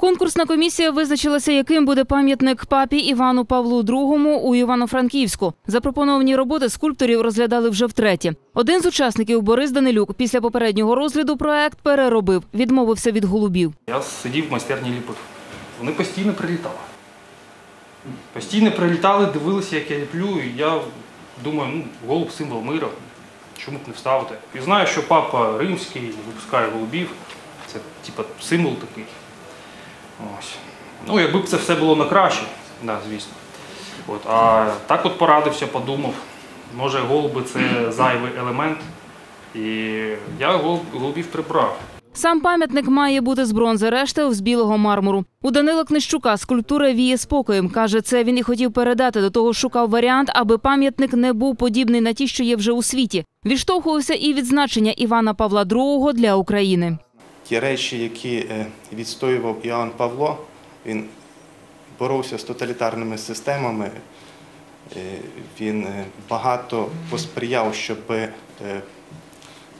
Конкурсна комісія визначилася, яким буде пам'ятник папі Івану Павлу II у Івано-Франківську. Запропоновані роботи скульпторів розглядали вже втретє. Один з учасників Борис Данилюк після попереднього розгляду проект переробив, відмовився від голубів. Я сидів в майстерні ліпив. Вони постійно прилітали. Постійно прилітали, дивилися, як я ліплю, і я думаю, ну, голуб символ миру, чому б не вставити. І знаю, що папа римський випускає голубів. Це типа символ такий. Ось. Ну, якби б це все було на краще, да, звісно. От, а так от порадився, подумав, може голуби це зайвий елемент. І я голуб- голубів прибрав. Сам пам'ятник має бути з бронзи, решта з білого мармуру. У Данила Книщука скульптура віє спокоєм. Каже, це він і хотів передати. До того шукав варіант, аби пам'ятник не був подібний на ті, що є вже у світі. Відштовхувався і відзначення Івана Павла II для України. Ті речі, які е, відстоював Іоанн Павло, він боровся з тоталітарними системами. Е, Він е, багато посприяв, щоб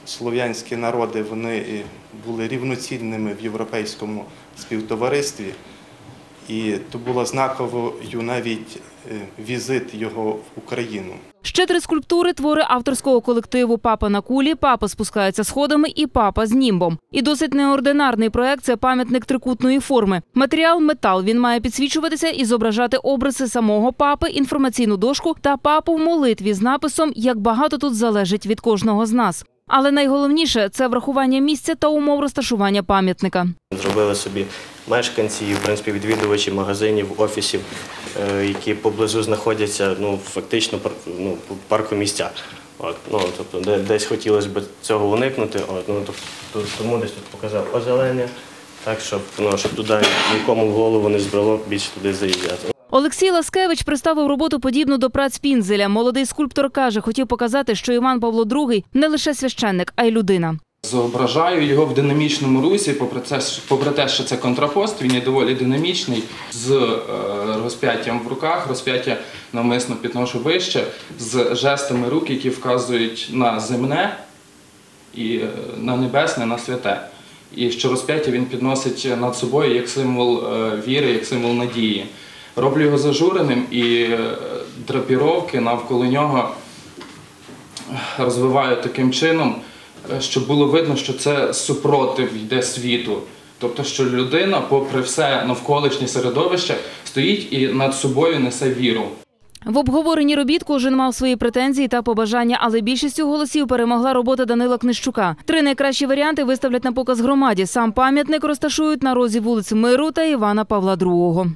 слов'янські народи вони були рівноцінними в європейському співтоваристві. І то було знаковою навіть е, візит його в Україну. Ще три скульптури твори авторського колективу Папа на кулі, папа спускається сходами і папа з німбом. І досить неординарний проект це пам'ятник трикутної форми. Матеріал метал. Він має підсвічуватися і зображати обриси самого папи, інформаційну дошку та папу в молитві з написом Як багато тут залежить від кожного з нас. Але найголовніше це врахування місця та умов розташування пам'ятника. Зробили собі мешканці, і, в принципі, відвідувачі магазинів, офісів, е, які поблизу знаходяться, ну, фактично, ну, парку місця. От, ну, тобто, де, десь хотілося б цього уникнути, от, ну, тобто, тому десь тут показав озеленення, так, щоб, ну, щоб туди нікому в голову не збрало більше туди заїжджати. Олексій Ласкевич представив роботу подібну до праць Пінзеля. Молодий скульптор каже, хотів показати, що Іван Павло II не лише священник, а й людина. Зображаю його в динамічному русі, попри що- попри те, що це контрапост, він є доволі динамічний, з е, розп'яттям в руках, розп'яття навмисно підношу вище, з жестами рук, які вказують на земне і е, на небесне, на святе. І що розп'яття він підносить над собою як символ е, віри, як символ надії. Роблю його зажуреним і е, драпіровки навколо нього розвиваю таким чином, е, щоб було видно, що це супротив йде світу. Тобто, що людина, попри все навколишнє середовище, стоїть і над собою несе віру. В обговоренні робіт кожен мав свої претензії та побажання, але більшістю голосів перемогла робота Данила Книщука. Три найкращі варіанти виставлять на показ громаді. Сам пам'ятник розташують на розі вулиць Миру та Івана Павла II.